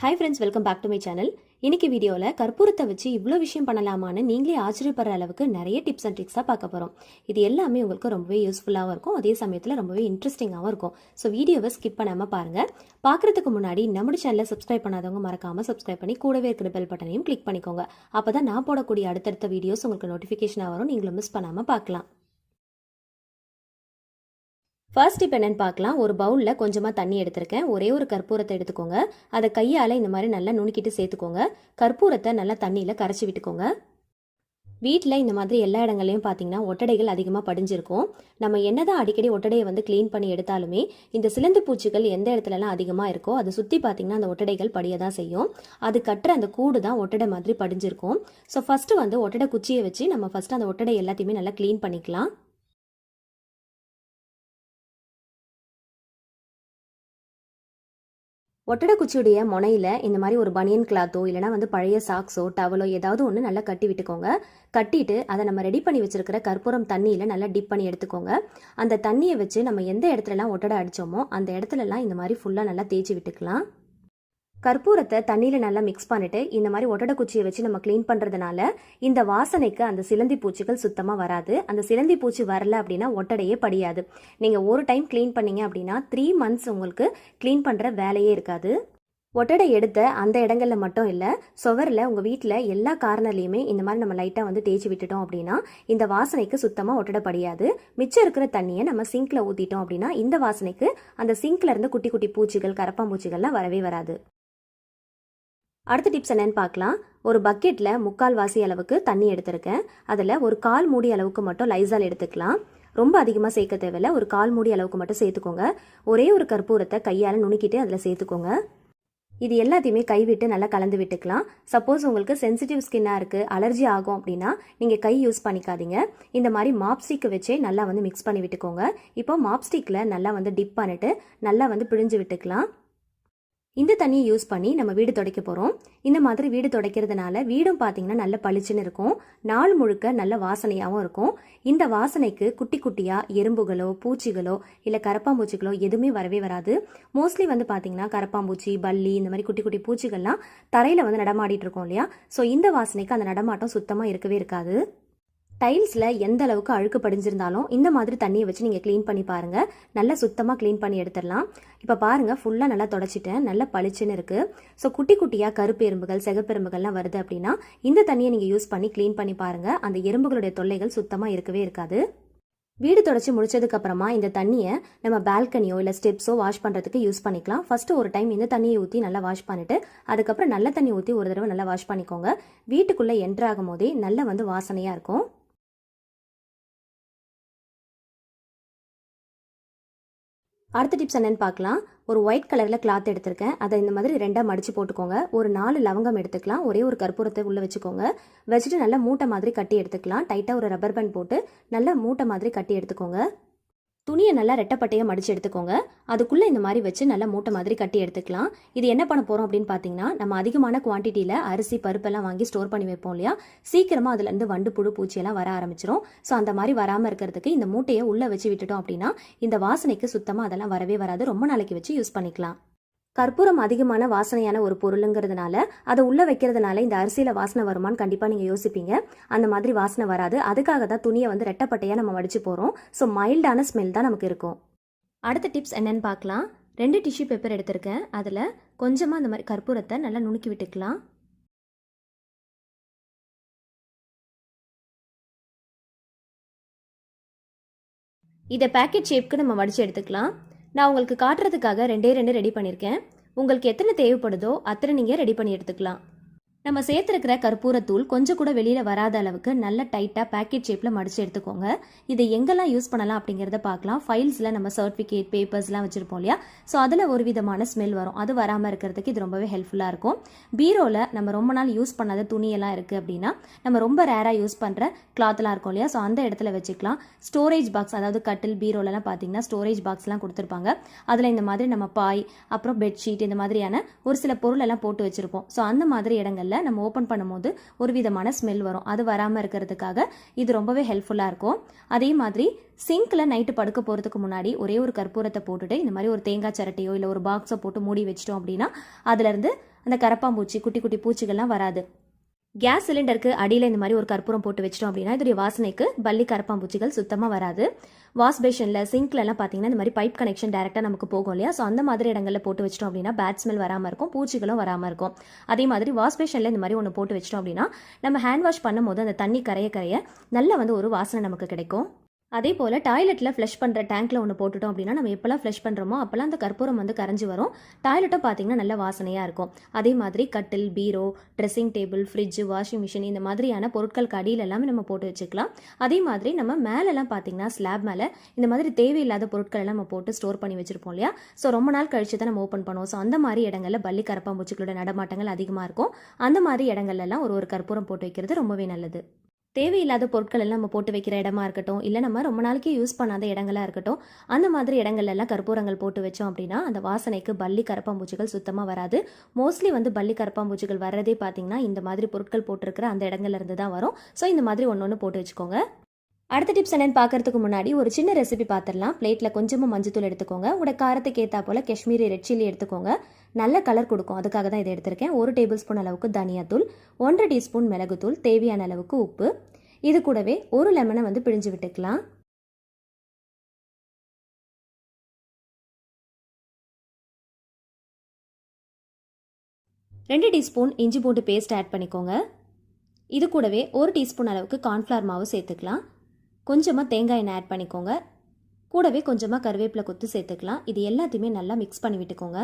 Hi friends welcome back to my channel இன்னைக்கு வீடியோவில் கற்பூரத்தை வச்சு இவ்வளோ விஷயம் பண்ணலாமான்னு நீங்களே ஆச்சரியப்படுற அளவுக்கு நிறைய டிப்ஸ் அண்ட் ட்ரிக்ஸாக பார்க்க போகிறோம் இது எல்லாமே உங்களுக்கு ரொம்பவே யூஸ்ஃபுல்லாகவும் இருக்கும். அதே சமயத்தில் ரொம்பவே இன்ட்ரெஸ்டிங்காகவும் இருக்கும். ஸோ வீடியோவை ஸ்கிப் பண்ணாமல் பாருங்கள் பார்க்குறதுக்கு முன்னாடி நம்ம சேனலை சப்ஸ்கிரைப் பண்ணாதவங்க மறக்காமல் சப்ஸ்கிரைப் பண்ணி கூடவே இருக்கிற பெல் பட்டனையும் கிளிக் பண்ணிக்கோங்க. அப்போ தான் நான் போடக்கூடிய அடுத்தடுத்த வீடியோஸ் உங்களுக்கு நோட்டிஃபிகேஷனாக வரும். நீங்களும் மிஸ் பண்ணாமல் பார்க்கலாம். ஃபர்ஸ்ட் இப்போ என்னென்னு பார்க்கலாம். ஒரு பவுலில் கொஞ்சமாக தண்ணி எடுத்திருக்கேன். ஒரே ஒரு கற்பூரத்தை எடுத்துக்கோங்க. அதை கையால் இந்த மாதிரி நல்லா நுணுக்கிட்டு சேர்த்துக்கோங்க. கற்பூரத்தை நல்லா தண்ணியில் கரைச்சி விட்டுக்கோங்க. வீட்டில் இந்த மாதிரி எல்லா இடங்கள்லையும் பார்த்தீங்கன்னா ஒட்டடைகள் அதிகமாக படிஞ்சிருக்கும். நம்ம என்னதான் அடிக்கடி ஒட்டடையை வந்து க்ளீன் பண்ணி எடுத்தாலுமே இந்த சிலந்து பூச்சிகள் எந்த இடத்துலலாம் அதிகமாக இருக்கோ அதை சுற்றி பார்த்தீங்கன்னா அந்த ஒட்டடைகள் படிய தான் செய்யும். அது கட்டுற அந்த கூடு தான் ஒட்டடை மாதிரி படிஞ்சிருக்கும். ஸோ ஃபஸ்ட்டு வந்து ஒட்டடை குச்சியை வச்சு நம்ம ஃபஸ்ட்டு அந்த ஒட்டடை எல்லாத்தையுமே நல்லா க்ளீன் பண்ணிக்கலாம். ஒட்டடை குச்சியுடைய முனையில் இந்த மாதிரி ஒரு பனியன் கிளாத்தோ இல்லைனா வந்து பழைய சாக்ஸோ டவலோ ஏதாவது ஒன்று நல்லா கட்டி விட்டுக்கோங்க. கட்டிட்டு அதை நம்ம ரெடி பண்ணி வச்சுருக்கிற கற்பூரம் தண்ணியில் நல்லா டிப் பண்ணி எடுத்துக்கோங்க. அந்த தண்ணியை வச்சு நம்ம எந்த இடத்துலலாம் ஒட்டடை அடித்தோமோ அந்த இடத்துலலாம் இந்த மாதிரி ஃபுல்லாக நல்லா தேய்ச்சி விட்டுக்கலாம். கற்பூரத்தை தண்ணியில் நல்லா மிக்ஸ் பண்ணிட்டு இந்த மாதிரி ஒட்டடை குச்சியை வச்சு நம்ம க்ளீன் பண்ணுறதுனால இந்த வாசனைக்கு அந்த சிலந்தி பூச்சிகள் சுத்தமாக வராது. அந்த சிலந்தி பூச்சி வரல அப்படின்னா ஒட்டடையே படியாது. நீங்கள் ஒரு டைம் க்ளீன் பண்ணீங்க அப்படின்னா த்ரீ மந்த்ஸ் உங்களுக்கு க்ளீன் பண்ணுற வேலையே இருக்காது. ஒட்டடை எடுத்த அந்த இடங்களில் மட்டும் இல்லை சுவரில் உங்கள் வீட்டில் எல்லா கார்னர்லேயுமே இந்த மாதிரி நம்ம லைட்டாக வந்து தேய்ச்சி விட்டுட்டோம் அப்படின்னா இந்த வாசனைக்கு சுத்தமாக ஒட்டடை படியாது. மிச்சம் இருக்கிற தண்ணியை நம்ம சிங்கில் ஊற்றிட்டோம் அப்படின்னா இந்த வாசனைக்கு அந்த சிங்க்லேருந்து குட்டி குட்டி பூச்சிகள் கரப்பாம்பூச்சிகள்லாம் வரவே வராது. அடுத்த டிப்ஸ் என்னன்னு பார்க்கலாம். ஒரு பக்கெட்டில் முக்கால் வாசி அளவுக்கு தண்ணி எடுத்திருக்கேன். அதில் ஒரு கால் மூடி அளவுக்கு மட்டும் லைசால் எடுத்துக்கலாம். ரொம்ப அதிகமாக சேர்க்க தேவையில்ல. ஒரு கால் மூடி அளவுக்கு மட்டும் சேர்த்துக்கோங்க. ஒரே ஒரு கற்பூரத்தை கையால் நுணுக்கிட்டு அதில் சேர்த்துக்கோங்க. இது எல்லாத்தையுமே கைவிட்டு நல்லா கலந்து விட்டுக்கலாம். சப்போஸ் உங்களுக்கு சென்சிட்டிவ் ஸ்கின்னாக இருக்குது அலர்ஜி ஆகும் அப்படின்னா நீங்கள் கை யூஸ் பண்ணிக்காதீங்க. இந்த மாதிரி மாப்ஸ்டிக் வச்சே நல்லா வந்து மிக்ஸ் பண்ணி விட்டுக்கோங்க. இப்போ மாப்ஸ்டிக்கில் நல்லா வந்து டிப் பண்ணிட்டு நல்லா வந்து பிழிஞ்சு விட்டுக்கலாம். இந்த தண்ணியை யூஸ் பண்ணி நம்ம வீடு துடைக்க போகிறோம் இந்த மாதிரி வீடு துடைக்கிறதுனால வீடும் பார்த்தீங்கன்னா நல்ல பளிச்சுன்னு இருக்கும். நாள் முழுக்க நல்ல வாசனையாகவும் இருக்கும். இந்த வாசனைக்கு குட்டி குட்டியாக எறும்புகளோ பூச்சிகளோ இல்லை கரப்பாம்பூச்சிகளோ எதுவுமே வரவே வராது. மோஸ்ட்லி வந்து பார்த்தீங்கன்னா கரப்பாம்பூச்சி பல்லி இந்த மாதிரி குட்டி குட்டி பூச்சிகள்லாம் தரையில் வந்து நடமாடிட்டு இருக்கோம் இல்லையா? ஸோ இந்த வாசனைக்கு அந்த நடமாட்டம் சுத்தமாக இருக்கவே இருக்காது. டைல்ஸில் எந்த அளவுக்கு அழுக்கு படிஞ்சிருந்தாலும் இந்த மாதிரி தண்ணியை வச்சு நீங்கள் க்ளீன் பண்ணி பாருங்கள் நல்லா சுத்தமாக க்ளீன் பண்ணி எடுத்துடலாம். இப்போ பாருங்கள் ஃபுல்லாக நல்லா தொடச்சிட்டேன். நல்லா பளிச்சுன்னு இருக்குது ஸோ குட்டி குட்டியாக கருப்பு எறும்புகள் சிகப்பெரும்புகள்லாம் வருது அப்படின்னா இந்த தண்ணியை நீங்கள் யூஸ் பண்ணி க்ளீன் பண்ணி பாருங்கள் அந்த எறும்புகளுடைய தொல்லைகள் சுத்தமாக இருக்கவே இருக்காது. வீடு தொடச்சி முடிச்சதுக்கப்புறமா இந்த தண்ணியை நம்ம பால்கனியோ இல்லை ஸ்டெப்ஸோ வாஷ் பண்ணுறதுக்கு யூஸ் பண்ணிக்கலாம். ஃபஸ்ட்டு ஒரு டைம் இந்த தண்ணியை ஊற்றி நல்லா வாஷ் பண்ணிட்டு அதுக்கப்புறம் நல்ல தண்ணி ஊற்றி ஒரு தடவை நல்லா வாஷ் பண்ணிக்கோங்க. வீட்டுக்குள்ளே என்ட்ராகும் போதே நல்லா வந்து வாசனையாக இருக்கும். அடுத்த டிப்ஸ் என்னென்னு பார்க்கலாம். ஒரு ஒயிட் கலரில் கிளாத் எடுத்திருக்கேன். அதை இந்த மாதிரி ரெண்டாக மடித்து போட்டுக்கோங்க. ஒரு நாலு லவங்கம் எடுத்துக்கலாம். ஒரே ஒரு கற்பூரத்தை உள்ளே வச்சுக்கோங்க. வச்சுட்டு நல்லா மூட்டை மாதிரி கட்டி எடுத்துக்கலாம். டைட்டாக ஒரு ரப்பர் பேண்ட் போட்டு நல்லா மூட்டை மாதிரி கட்டி எடுத்துக்கோங்க. துணியை நல்லா ரெட்டப்பட்டையாக மடித்து எடுத்துக்கோங்க. அதுக்குள்ளே இந்த மாதிரி வச்சு நல்லா மூட்டை மாதிரி கட்டி எடுத்துக்கலாம். இது என்ன பண்ண போகிறோம் அப்படின்னு பார்த்தீங்கன்னா நம்ம அதிகமான குவான்டிட்டியில் அரிசி பருப்பெல்லாம் வாங்கி ஸ்டோர் பண்ணி வைப்போம் இல்லையா? சீக்கிரமாக அதுலேருந்து வண்டு புழு பூச்சியெல்லாம் வர ஆரம்பிச்சிரும். ஸோ அந்த மாதிரி வராமல் இருக்கிறதுக்கு இந்த மூட்டையை உள்ளே வச்சு விட்டுட்டோம் அப்படின்னா இந்த வாசனைக்கு சுத்தமாக அதெல்லாம் வரவே வராது. ரொம்ப நாளைக்கு வச்சு யூஸ் பண்ணிக்கலாம். கற்பூரம் அதிகமான வாசனையான ஒரு பொருளுங்கிறதுனால அதை உள்ள வைக்கிறதுனால இந்த அரிசியில வாசனை வருமான்னு கண்டிப்பா நீங்க யோசிப்பீங்க. அந்த மாதிரி வாசனை வராது. அதுக்காக தான் துணியை வந்து ரெட்டப்பட்டையா நம்ம வடிச்சு போறோம். ஸோ மைல்டான ஸ்மெல் தான் நமக்கு இருக்கும். அடுத்த டிப்ஸ் என்னன்னு பார்க்கலாம். ரெண்டு டிஷ்யூ பேப்பர் எடுத்திருக்கேன். அதில் கொஞ்சமாக அந்த மாதிரி கற்பூரத்தை நல்லா நுணுக்கி விட்டுக்கலாம். இதை பேக்கெட் ஷேப்க்கு நம்ம வடித்து எடுத்துக்கலாம். நான் உங்களுக்கு காட்டுறதுக்காக ரெண்டே ரெண்டு ரெடி பண்ணியிருக்கேன் உங்களுக்கு எத்தனை தேவைப்படுதோ அத்தனை நீங்கள் ரெடி பண்ணி எடுத்துக்கலாம். நம்ம சேர்த்துருக்கிற கற்பூரத்தூள் கொஞ்சம் கூட வெளியில் வராத அளவுக்கு நல்ல டைட்டாக பேக்கெட் ஷேப்பில் மடித்து எடுத்துக்கோங்க. இதை எங்கெல்லாம் யூஸ் பண்ணலாம் அப்படிங்கிறத பார்க்கலாம். ஃபைல்ஸில் நம்ம சர்டிஃபிகேட் பேப்பர்ஸ்லாம் வச்சுருப்போம் இல்லையா? ஸோ அதில் ஒரு விதமான ஸ்மெல் வரும். அது வராமல் இருக்கிறதுக்கு இது ரொம்பவே ஹெல்ப்ஃபுல்லாக இருக்கும். பீரோவில் நம்ம ரொம்ப நாள் யூஸ் பண்ணாத துணியெல்லாம் இருக்குது அப்படின்னா நம்ம ரொம்ப ரேராக யூஸ் பண்ணுற கிளாத்லாம் இருக்கும் இல்லையா? ஸோ அந்த இடத்துல வச்சுக்கலாம். ஸ்டோரேஜ் பாக்ஸ் அதாவது கட்டில் பீரோலலாம் பார்த்தீங்கன்னா ஸ்டோரேஜ் பாக்ஸ்லாம் கொடுத்துருப்பாங்க. அதில் இந்த மாதிரி நம்ம பாய் அப்புறம் பெட்ஷீட் இந்த மாதிரியான ஒரு சில பொருள் எல்லாம் போட்டு வச்சுருப்போம். ஸோ அந்த மாதிரி இடங்களில் நம்ம ஓப்பன் பண்ணும்போது ஒரு விதமான ஸ்மெல் வரும். அது வராமல் இருக்கிறதுக்காக இது ரொம்பவே ஹெல்ப்ஃபுல்லாக இருக்கும். அதே மாதிரி சிங்க்கில் நைட்டு படுக்க போகிறதுக்கு முன்னாடி ஒரே ஒரு கற்பூரத்தை போட்டுட்டு இந்த மாதிரி ஒரு தேங்காய் சரட்டையோ இல்லை ஒரு பாக்ஸை போட்டு மூடி வச்சிட்டோம் அப்படின்னா அதுலேருந்து அந்த கரப்பாம்பூச்சி குட்டி குட்டி பூச்சிகள்லாம் வராது. கேஸ் சிலிண்டருக்கு அடியில் இந்த மாதிரி ஒரு கற்பூரம் போட்டு வச்சிட்டோம் அப்படின்னா இதோடைய வாசனைக்கு பள்ளி கரப்பாம்பூச்சிகள் சுத்தமாக வராது. வாஷ் பேஷனில் சிங்க்லலாம் பார்த்தீங்கன்னா இந்த மாதிரி பைப் கனெக்ஷன் டேரெக்டாக நமக்கு போகும் இல்லையா? ஸோ அந்த மாதிரி இடங்களில் போட்டு வச்சிட்டோம் அப்படின்னா பேட் ஸ்மெல் வராமல் இருக்கும் பூச்சிகளும் வராமல் இருக்கும். அதே மாதிரி வாஷ் பேஷனில் இந்த மாதிரி ஒன்று போட்டு வச்சிட்டோம் அப்படின்னா நம்ம ஹேண்ட் வாஷ் பண்ணும்போது அந்த தண்ணி கரைய கரைய நல்ல வந்து ஒரு வாசனை நமக்கு கிடைக்கும். அதே போல் டாய்லெட்டில் ஃப்ளஷ் பண்ணுற டேங்க்கில் ஒன்று போட்டுட்டோம் அப்படின்னா நம்ம எப்போல்லாம் ஃப்ளஷ் பண்ணுறோமோ அப்போல்லாம் அந்த கற்பூரம் வந்து கரைஞ்சி வரும். டாய்லெட்டும் பார்த்தீங்கன்னா நல்ல வாசனையாக இருக்கும். அதே மாதிரி கட்டில் bureau dressing table fridge washing machine இந்த மாதிரியான பொருட்களுக்கு அடியில் எல்லாமே நம்ம போட்டு வச்சுக்கலாம். அதே மாதிரி நம்ம மேலெல்லாம் பார்த்தீங்கன்னா ஸ்லாப் மேலே இந்த மாதிரி தேவையில்லாத பொருட்கள் எல்லாம் நம்ம போட்டு ஸ்டோர் பண்ணி வச்சுருப்போம் இல்லையா? ஸோ ரொம்ப நாள் கழிச்சு தான் நம்ம ஓப்பன் பண்ணுவோம். ஸோ அந்த மாதிரி இடங்களில் பள்ளி கரப்பாம்பூச்சிகளோட நடமாட்டங்கள் அதிகமாக இருக்கும். அந்த மாதிரி இடங்கள்லாம் ஒரு ஒரு கற்பூரம் போட்டு வைக்கிறது ரொம்பவே நல்லது. தேவையில்லாத பொருட்கள் எல்லாம் நம்ம போட்டு வைக்கிற இடமா இருக்கட்டும் இல்லை நம்ம ரொம்ப நாளைக்கு யூஸ் பண்ணாத இடங்களாக இருக்கட்டும் அந்த மாதிரி இடங்கள்ல எல்லாம் கற்பூரங்கள் போட்டு வச்சோம் அப்படின்னா அந்த வாசனைக்கு பள்ளி கரப்பாம்பூச்சிகள் சுத்தமாக வராது. மோஸ்ட்லி வந்து பள்ளி கரப்பாம்பூச்சிகள் வர்றதே பார்த்தீங்கன்னா இந்த மாதிரி பொருட்கள் போட்டிருக்கிற அந்த இடங்கள்ல இருந்து தான் வரும். ஸோ இந்த மாதிரி ஒன்று ஒன்று போட்டு வச்சுக்கோங்க. அடுத்த டிப்ஸ் என்னன்னு பார்க்கறதுக்கு முன்னாடி ஒரு சின்ன ரெசிபி பார்த்துடலாம். பிளேட்டில் கொஞ்சமாக மஞ்சத்தூள் எடுத்துக்கோங்க. உங்களோட காரத்துக்கு ஏற்றா போல் காஷ்மீரி ரெட் சில்லி எடுத்துக்கோங்க. நல்ல கலர் கொடுக்கும். அதுக்காக தான் இதை எடுத்திருக்கேன். ஒரு டேபிள் ஸ்பூன் அளவுக்கு தனியாத்தூள் ஒன்றரை டீஸ்பூன் மிளகுத்தூள் தேவையான அளவுக்கு உப்பு. இது கூடவே ஒரு லெமனை வந்து பிழிஞ்சு விட்டுக்கலாம். ரெண்டு டீஸ்பூன் இஞ்சி பூண்டு பேஸ்ட் ஆட் பண்ணிக்கோங்க. இது கூடவே ஒரு டீஸ்பூன் அளவுக்கு கார்ன்ஃப்ளவர் மாவு சேர்த்துக்கலாம். கொஞ்சமாக தேங்காய் எண்ணெய் ஆட் பண்ணிக்கோங்க. கூடவே கொஞ்சமாக கருவேப்பிலை கொத்து சேர்த்துக்கலாம். இது எல்லாத்தையுமே நல்லா மிக்ஸ் பண்ணி விட்டுக்கோங்க.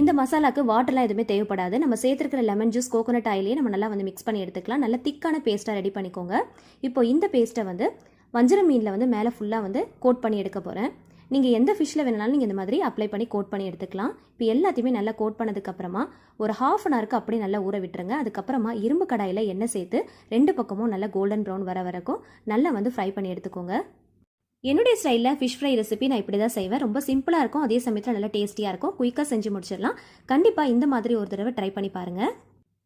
இந்த மசாலாக்கு வாட்டர்லாம் எதுவுமே தேவைப்படாது. நம்ம சேர்த்துருக்கிற லெமன் ஜூஸ் கோகோனட் ஆயிலே நம்ம நல்லா வந்து மிக்ஸ் பண்ணி எடுத்துக்கலாம். நல்லா திக்கான பேஸ்ட்டாக ரெடி பண்ணிக்கோங்க. இப்போ இந்த பேஸ்ட்டை வந்து வஞ்சரம் மீனில் வந்து மேலே ஃபுல்லாக வந்து கோட் பண்ணி எடுக்க போகிறேன் நீங்கள் எந்த ஃபிஷ்ஷில் வேணாலும் நீங்கள் இந்த மாதிரி அப்ளை பண்ணி கோட் பண்ணி எடுத்துக்கலாம். இப்போ எல்லாத்தையுமே நல்லா கோட் பண்ணதுக்கப்புறமா ஒரு ஹாஃப் அன் ஹவருக்கு அப்படியே நல்லா ஊற விட்டுருங்க. அதுக்கப்புறமா இரும்பு கடாயில் எண்ணெய் சேர்த்து ரெண்டு பக்கமும் நல்லா கோல்டன் ப்ரௌன் வர வரைக்கும் நல்லா வந்து ஃப்ரை பண்ணி எடுத்துக்கோங்க. என்னுடைய ஸ்டைலில் ஃபிஷ் ஃப்ரை ரெசிபி நான் இப்படி தான் செய்வேன். ரொம்ப சிம்பிளாக இருக்கும். அதே சமயத்தில் நல்லா டேஸ்டியாக இருக்கும். குயிக்காக செஞ்சு முடிச்சிடலாம். கண்டிப்பாக இந்த மாதிரி ஒரு தடவை ட்ரை பண்ணி பாருங்கள்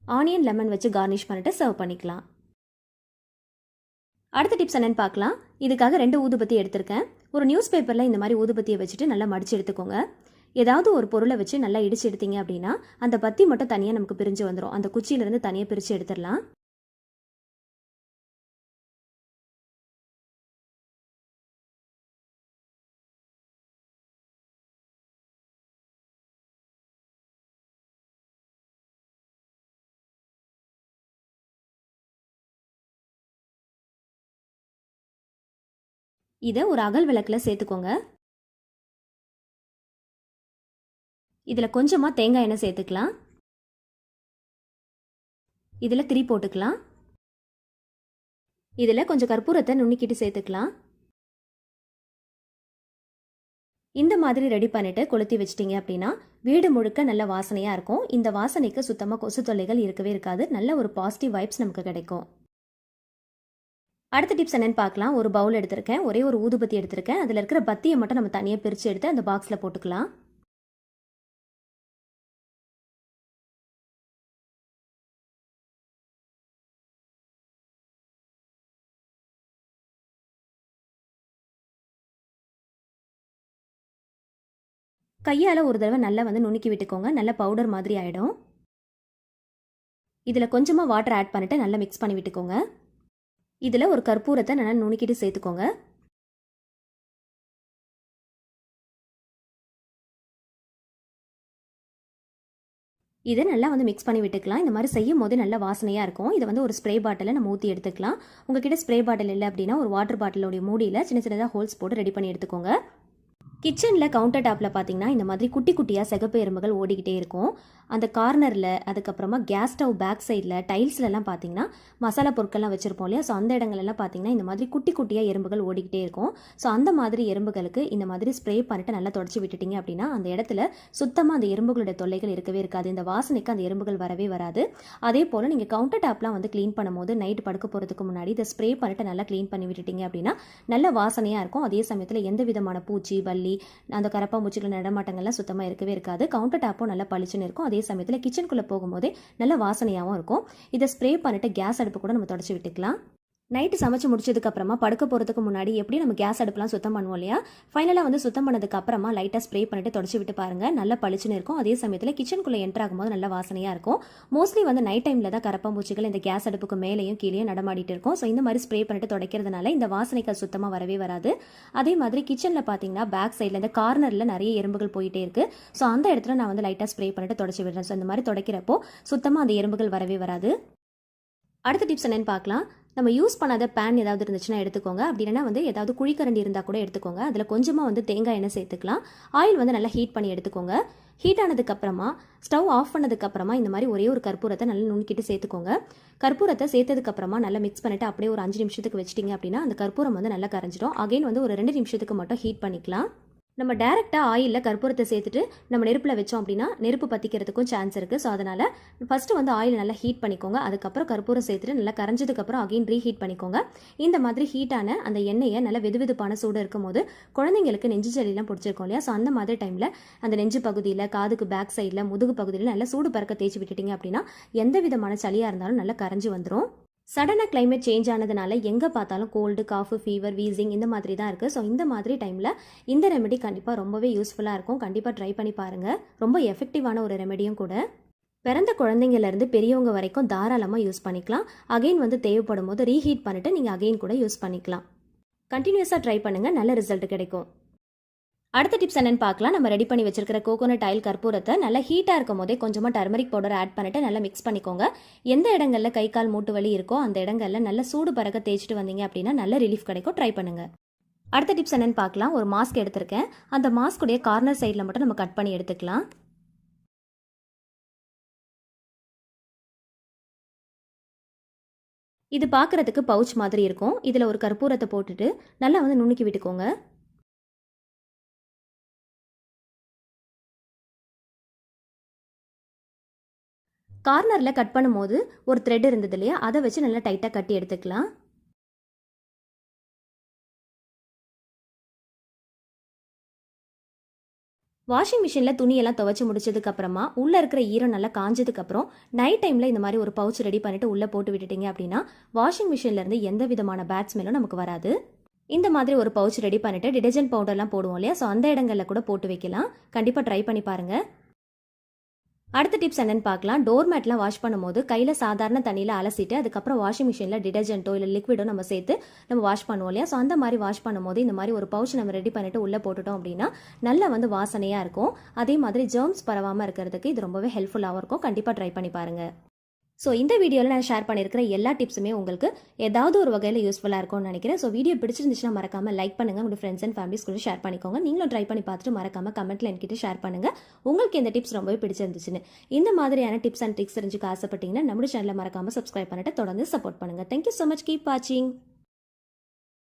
ஆனியன் லெமன் வச்சு கார்னிஷ் பண்ணிட்டு சர்வ் பண்ணிக்கலாம். அடுத்த டிப்ஸ் என்னென்னு பார்க்கலாம். இதுக்காக ரெண்டு ஊதுபத்தி எடுத்திருக்கேன். ஒரு நியூஸ் பேப்பரில் இந்த மாதிரி ஊதுபத்தியை வச்சுட்டு நல்லா மடித்து எடுத்துக்கோங்க. ஏதாவது ஒரு பொருளை வச்சு நல்லா இடிச்சு எடுத்தீங்க அப்படின்னா அந்த பத்தி மட்டும் தனியாக நமக்கு பிரிஞ்சு வந்துடும் அந்த குச்சியிலேருந்து தனியாக பிரித்து எடுத்துடலாம். இதை ஒரு அகல் விளக்கில் சேர்த்துக்கோங்க. இதில் கொஞ்சமாக தேங்காய் எண்ணெய் சேர்த்துக்கலாம். இதில் திரி போட்டுக்கலாம். இதில் கொஞ்சம் கற்பூரத்தை நுண்ணிக்கிட்டு சேர்த்துக்கலாம். இந்த மாதிரி ரெடி பண்ணிட்டு கொளுத்தி வச்சிட்டிங்க அப்படின்னா வீடு முழுக்க நல்ல வாசனையாக இருக்கும். இந்த வாசனைக்கு சுத்தமாக கொசு தொல்லைகள் இருக்கவே இருக்காது. நல்ல ஒரு பாசிட்டிவ் வைப்ஸ் நமக்கு கிடைக்கும். அடுத்த டிப்ஸ் என்னென்னு பார்க்கலாம். ஒரு பவுல் எடுத்திருக்கேன். ஒரே ஒரு ஊதுபத்தி எடுத்திருக்கேன். அதில் இருக்கிற பத்தியை மட்டும் நம்ம தனியாக பிரித்து எடுத்து அந்த பாக்ஸில் போட்டுக்கலாம். கையால் ஒரு தடவை நல்லா வந்து நுணுக்கி விட்டுக்கோங்க. நல்ல பவுடர் மாதிரி ஆகிடும் இதில் கொஞ்சமாக வாட்டர் ஆட் பண்ணிவிட்டு நல்லா மிக்ஸ் பண்ணி விட்டுக்கோங்க. இதில் ஒரு கற்பூரத்தை நல்லா நுணுக்கிட்டு சேர்த்துக்கோங்க. இதை நல்லா வந்து மிக்ஸ் பண்ணி விட்டுக்கலாம். இந்த மாதிரி செய்யும் போது நல்ல வாசனையாக இருக்கும். இதை வந்து ஒரு ஸ்ப்ரே பாட்டிலில் நம்ம ஊற்றி எடுத்துக்கலாம். உங்ககிட்ட ஸ்ப்ரே பாட்டில் இல்லை அப்படின்னா ஒரு வாட்டர் பாட்டிலோடைய மூடியில் சின்ன சின்னதாக ஹோல்ஸ் போட்டு ரெடி பண்ணி எடுத்துக்கோங்க. கிச்சனில் கவுண்டர் டாப்பில் பார்த்தீங்கன்னா இந்த மாதிரி குட்டி குட்டியாக சிகப்பு எறும்புகள் ஓடிக்கிட்டே இருக்கும். அந்த கார்னரில் அதுக்கப்புறமா கேஸ் ஸ்டவ் பேக் சைடில் டைல்ஸ்லலாம் பார்த்தீங்கன்னா மசாலா பொருட்கள்லாம் வச்சுருப்போம் இல்லையா? ஸோ அந்த இடங்கள்லாம் பார்த்தீங்கன்னா இந்த மாதிரி குட்டி குட்டியாக எறும்புகள் ஓடிக்கிட்டே இருக்கும். ஸோ அந்த மாதிரி எறும்புகளுக்கு இந்த மாதிரி ஸ்ப்ரே பண்ணிட்டு நல்லா தொடச்சி விட்டுட்டீங்க அப்படின்னா அந்த இடத்துல சுத்தமாக அந்த எறும்புகளோட தொல்லைகள் இருக்கவே இருக்காது. இந்த வாசனைக்கு அந்த எறும்புகள் வரவே வராது. அதே போல் நீங்கள் கவுண்டர் டாப்லாம் வந்து க்ளீன் பண்ணும்போது நைட் படுக்க போகிறதுக்கு முன்னாடி இதை ஸ்ப்ரே பண்ணிட்டு நல்லா க்ளீன் பண்ணி விட்டுட்டீங்க அப்படின்னா நல்ல வாசனையாக இருக்கும். அதே சமயத்தில் எந்த விதமான பூச்சி வள்ளி அந்த கரப்பாம்பூச்சிகள் நடமாட்டங்கள்லாம் சுத்தமாக இருக்கவே இருக்காது. கவுண்டர் டாப்பும் நல்லா பளிச்சுன்னு இருக்கும். அதே சமயத்தில் கிச்சனுக்குள்ளே போகும்போதே நல்ல வாசனையாகவும் இருக்கும். இதை ஸ்ப்ரே பண்ணிட்டு கேஸ் அடுப்பு கூட நம்ம தொடச்சி விட்டுக்கலாம். நைட்டு சமைச்சு முடிச்சதுக்கப்புறமா படுக்க போகிறதுக்கு முன்னாடி எப்படி நம்ம கேஸ் அடுப்புலாம் சுத்தம் பண்ணுவோம் இல்லையா? ஃபைனலாக வந்து சுத்தம் பண்ணதுக்கப்புறமா லைட்டாக ஸ்ப்ரே பண்ணிட்டு தொடச்சி விட்டு பாருங்கள் நல்லா பளிச்சுன்னு இருக்கும். அதே சமயத்தில் கிச்சனுக்குள்ளே என்டர் ஆகும்போது நல்ல வாசனையாக இருக்கும். மோஸ்ட்லி வந்து நைட் டைமில் தான் கரப்பாம்பூச்சிகள் இந்த கேஸ் அடுப்புக்கு மேலேயும் கீழேயும் நடமாடிட்டு இருக்கும். ஸோ இந்த மாதிரி ஸ்ப்ரே பண்ணிட்டு துடைக்கிறதுனால இந்த வாசனைக்கு சுத்தமாக வரவே வராது. அதே மாதிரி கிச்சனில் பார்த்தீங்கன்னா பேக் சைடில் இந்த கார்னரில் நிறைய எறும்புகள் போயிட்டே இருக்குது ஸோ அந்த இடத்துல நான் வந்து லைட்டாக ஸ்ப்ரே பண்ணிட்டு தொடச்சி விடுறேன். ஸோ இந்த மாதிரி துடைக்கிறப்போ சுத்தமாக அந்த எறும்புகள் வரவே வராது. அடுத்த டிப்ஸ் என்னென்னு பார்க்கலாம். நம்ம யூஸ் பண்ணாத பேன் ஏதாவது இருந்துச்சுன்னா எடுத்துக்கோங்க. அப்படி இல்லைன்னா வந்து ஏதாவது குழிக்கரண்டி இருந்தால் கூட எடுத்துக்கோங்க. அதில் கொஞ்சமாக வந்து தேங்காய் எண்ணெய் சேர்த்துக்கலாம். ஆயில் வந்து நல்லா ஹீட் பண்ணி எடுத்துக்கோங்க. ஹீட் ஆனதுக்கப்புறமா ஸ்டவ் ஆஃப் பண்ணதுக்கப்புறமா இந்த மாதிரி ஒரே ஒரு கற்பூரத்தை நல்லா நுணுக்கிட்டு சேர்த்துக்கோங்க. கற்பூரத்தை சேர்த்ததுக்கப்புறமா நல்லா மிக்ஸ் பண்ணிட்டு அப்படியே ஒரு அஞ்சு நிமிஷத்துக்கு வச்சிட்டிங்க அப்படின்னா அந்த கற்பூரம் வந்து நல்லா கரைஞ்சிடும். அகைன் வந்து ஒரு ரெண்டு நிமிஷத்துக்கு மட்டும் ஹீட் பண்ணிக்கலாம். நம்ம டேரெக்டாக ஆயிலில் கற்பூரத்தை சேர்த்துட்டு நம்ம நெருப்பில் வச்சோம் அப்படின்னா நெருப்பு பற்றிக்கிறதுக்கும் சான்ஸ் இருக்குது ஸோ அதனால் ஃபஸ்ட்டு வந்து ஆயில் நல்லா ஹீட் பண்ணிக்கோங்க. அதுக்கப்புறம் கற்பூரம் சேர்த்துட்டு நல்லா கரைஞ்சதுக்கப்புறம் அகைன் ரீஹீட் பண்ணிக்கோங்க. இந்த மாதிரி ஹீட்டான அந்த எண்ணெயை நல்லா வெதுவெதுப்பான சூடு இருக்கும்போது குழந்தைங்களுக்கு நெஞ்சு ஜலிலாம் பிடிச்சிருக்கோம் இல்லையா? ஸோ அந்த மாதிரி டைமில் அந்த நெஞ்சு பகுதியில் காதுக்கு பேக் சைடில் முதுகு பகுதியில் நல்லா சூடு பறக்க தேய்ச்சி விட்டுட்டீங்க அப்படின்னா எந்த விதமான சளியாக இருந்தாலும் நல்லா கரைஞ்சி வந்துடும் சடனாக கிளைமேட் சேஞ்ச் ஆனதுனால எங்கே பார்த்தாலும் கோல்டு காஃபு ஃபீவர் வீசிங் இந்த மாதிரி தான் இருக்குது ஸோ இந்த மாதிரி டைமில் இந்த ரெமெடி கண்டிப்பாக ரொம்பவே யூஸ்ஃபுல்லாக இருக்கும். கண்டிப்பாக ட்ரை பண்ணி பாருங்கள் ரொம்ப எஃபெக்டிவான ஒரு ரெமெடியும் கூட. பிறந்த குழந்தைங்கலேருந்து பெரியவங்க வரைக்கும் தாராளமாக யூஸ் பண்ணிக்கலாம். அகைன் வந்து தேவைப்படும் போது ரீஹீட் பண்ணிவிட்டு நீங்கள் அகைன் கூட யூஸ் பண்ணிக்கலாம். கண்டினியூஸாக ட்ரை பண்ணுங்கள் நல்ல ரிசல்ட் கிடைக்கும். அடுத்த டிப்ஸ் என்னென்னு பார்க்கலாம். நம்ம ரெடி பண்ணி வச்சிருக்கிற கோகோனட் ஆயில் கற்பூரத்தை நல்லா ஹீட்டாக இருக்கும் போதே கொஞ்சமாக டர்மரிக் பவுடர் ஆட் பண்ணிட்டு நல்லா மிக்ஸ் பண்ணிக்கோங்க. எந்த இடங்களில் கை கால் மூட்டு வலி இருக்கோ அந்த இடங்களில் நல்ல சூடு பறக்க தேய்ச்சிட்டு வந்தீங்க அப்படின்னா நல்ல ரிலீஃப் கிடைக்கும். ட்ரை பண்ணுங்க. அடுத்த டிப்ஸ் என்னென்னு பார்க்கலாம். ஒரு மாஸ்க் எடுத்திருக்கேன். அந்த மாஸ்க்குடைய கார்னர் சைடில் மட்டும் நம்ம கட் பண்ணி எடுத்துக்கலாம். இது பார்க்கறதுக்கு பவுச் மாதிரி இருக்கும். இதில் ஒரு கற்பூரத்தை போட்டுட்டு நல்லா வந்து நுணுக்கி விட்டுக்கோங்க. கார்னரில் கட் பண்ணும்போது ஒரு த்ரெட் இருந்தது இல்லையா? அதை வச்சு நல்லா டைட்டாக கட்டி எடுத்துக்கலாம். வாஷிங் மிஷினில் துணியெல்லாம் துவைச்சி முடிச்சதுக்கப்புறமா உள்ளே இருக்கிற ஈரம் நல்லா காஞ்சதுக்கப்புறம் நைட் டைமில் இந்த மாதிரி ஒரு பவுச் ரெடி பண்ணிவிட்டு உள்ளே போட்டு விட்டுட்டீங்க அப்படின்னா வாஷிங் மிஷின்லேருந்து எந்த விதமான பேட் ஸ்மெல்லும் நமக்கு வராது. இந்த மாதிரி ஒரு பவுச் ரெடி பண்ணிவிட்டு டிடர்ஜென்ட் பவுடர்லாம் போடுவோம் இல்லையா? ஸோ அந்த இடங்களில் கூட போட்டு வைக்கலாம். கண்டிப்பாக ட்ரை பண்ணி பாருங்கள் அடுத்த டிப்ஸ் என்னென்னு பார்க்கலாம். டோர் மேட்லாம் வாஷ் பண்ணும்போது கையில் சாதாரண தண்ணியில் அலசிட்டு அதுக்கப்புறம் வாஷிங் மிஷினில் டிடர்ஜென்ட்டோ இல்லை லிக்விடோ நம்ம சேர்த்து நம்ம வாஷ் பண்ணுவோம் இல்லையா? ஸோ அந்த மாதிரி வாஷ் பண்ணும்போது இந்த மாதிரி ஒரு பவுச் நம்ம ரெடி பண்ணிட்டு உள்ளே போட்டுட்டோம் அப்படின்னா நல்லா வந்து வாசனையாக இருக்கும். அதே மாதிரி ஜெர்ம்ஸ் பரவாமல் இருக்கிறதுக்கு இது ரொம்பவே ஹெல்ப்ஃபுல்லாகவும் இருக்கும். கண்டிப்பாக ட்ரை பண்ணி பாருங்கள் ஸோ இந்த வீடியோவில் நான் ஷேர் பண்ணியிருக்கிற எல்லா டிப்ஸுமே உங்களுக்கு ஏதாவது ஒரு வகையில் யூஸ்ஃபுல்லாக இருக்கும்னு நினைக்கிறேன். ஸோ வீடியோ பிடிச்சிருந்துச்சுன்னா மறக்காமல் லைக் பண்ணுங்கள் உங்கள் ஃப்ரெண்ட்ஸ் அண்ட் ஃபேமிலிஸ் கூட ஷேர் பண்ணிக்கோங்க. நீங்களும் ட்ரை பண்ணி பார்த்துட்டு மறக்காமல் கமெண்ட்டில் என்கிட்ட ஷேர் பண்ணுங்கள் உங்களுக்கு இந்த டிப்ஸ் ரொம்பவே பிடிச்சிருந்துச்சுன்னு. இந்த மாதிரியான டிப்ஸ் அண்ட் ட்ரிக்ஸ் தெரிஞ்சுக்க ஆசைப்பட்டீங்கன்னா நம்ம சேனலில் மறக்காமல் சப்ஸ்கிரைப் பண்ணிட்டு தொடர்ந்து சப்போர்ட் பண்ணுங்கள் தேங்க்யூ ஸோ மச் கீப் வாட்சிங்